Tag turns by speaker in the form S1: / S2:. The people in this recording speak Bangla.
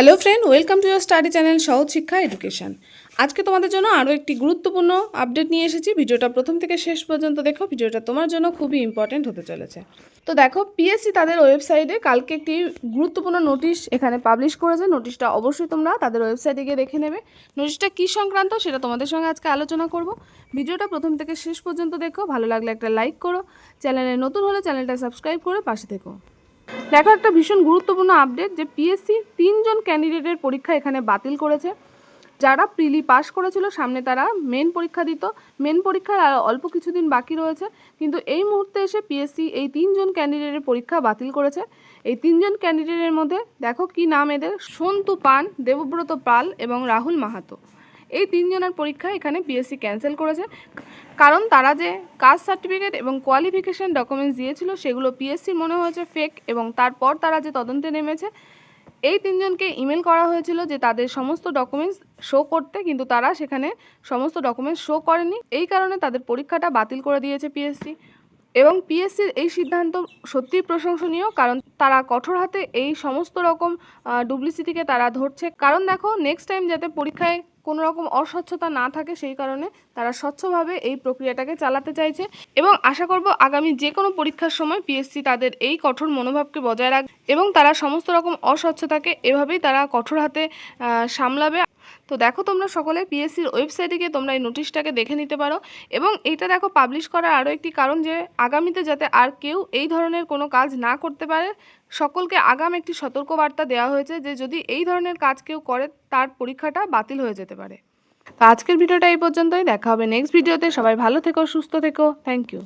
S1: Hello friend welcome to your study channel সহজ শিক্ষা এডুকেশন আজকে তোমাদের জন্য আরও একটি গুরুত্বপূর্ণ আপডেট নিয়ে এসেছি। ভিডিওটা প্রথম থেকে শেষ পর্যন্ত দেখো, ভিডিওটা তোমার জন্য খুবই ইম্পর্টেন্ট হতে চলেছে। তো দেখো পিএসসি তাদের ওয়েবসাইটে কালকে একটি গুরুত্বপূর্ণ নোটিশ এখানে পাবলিশ করেছে। নোটিশটা অবশ্যই তোমরা তাদের ওয়েবসাইটে গিয়ে দেখে নেবে। নোটিশটা কী সংক্রান্ত সেটা তোমাদের সঙ্গে আজকে আলোচনা করব। ভিডিওটা প্রথম থেকে শেষ পর্যন্ত দেখো, ভালো লাগলে একটা লাইক করো। চ্যানেলে নতুন হলে চ্যানেলটা সাবস্ক্রাইব করে পাশে থেকো। দেখো, একটা ভীষণ গুরুত্বপূর্ণ আপডেট যে পিএসসি তিনজন ক্যান্ডিডেটের পরীক্ষা এখানে বাতিল করেছে। যারা প্রিলি পাস করেছিল, সামনে তারা মেন পরীক্ষা দিত। মেন পরীক্ষার অল্প কিছুদিন বাকি রয়েছে, কিন্তু এই মুহূর্তে এসে পিএসসি এই তিনজন ক্যান্ডিডেটের পরীক্ষা বাতিল করেছে। এই তিনজন ক্যান্ডিডেটের মধ্যে দেখো কি নাম এদের? সন্তু পান, দেবব্রত পাল এবং রাহুল মাহাতো। এই তিনজনের পরীক্ষা এখানে পিএসসি ক্যান্সেল করেছে। কারণ তারা যে কাস্ট সার্টিফিকেট এবং কোয়ালিফিকেশান ডকুমেন্টস দিয়েছিল, সেগুলো পিএসসির মনে হয়েছে ফেক এবং তারপর তারা যে তদন্তে নেমেছে, এই তিনজনকে ইমেল করা হয়েছিল যে তাদের সমস্ত ডকুমেন্টস শো করতে, কিন্তু তারা সেখানে সমস্ত ডকুমেন্টস শো করেনি। এই কারণে তাদের পরীক্ষাটা বাতিল করে দিয়েছে পিএসসি এবং পিএসসির এই সিদ্ধান্ত সত্যিই প্রশংসনীয়, কারণ তারা কঠোর হাতে এই সমস্ত রকম ডুপ্লিসিটিকে তারা ধরছে। কারণ দেখো নেক্সট টাইম যাতে পরীক্ষায় কোনো রকম অস্বচ্ছতা না থাকে সেই কারণে তারা স্বচ্ছভাবে এই প্রক্রিয়াটাকে চালাতে চাইছে এবং আশা করব আগামী যে কোনো পরীক্ষার সময় পিএসসি তাদের এই কঠোর মনোভাবকে বজায় রাখবে এবং তারা সমস্ত রকম অস্বচ্ছতাকে এভাবেই তারা কঠোর হাতে সামলাবে। তো দেখো তোমরা সকলে পিএসসির ওয়েবসাইটে গিয়ে তোমরা এই নোটিশটাকে দেখে নিতে পারো। এবং এটা দেখো পাবলিশ করার আরও একটি কারণ যে, আগামীতে যাতে আর কেউ এই ধরনের কোনো কাজ না করতে পারে, সকলকে আগাম একটি সতর্কবার্তা দেওয়া হয়েছে যে, যদি এই ধরনের কাজ কেউ করে, তার পরীক্ষাটা বাতিল হয়ে যেতে পারে। তো আজকের ভিডিওটা এই পর্যন্তই। দেখা হবে নেক্সট ভিডিওতে সবাই ভালো থেকো, সুস্থ থেকো। Thank you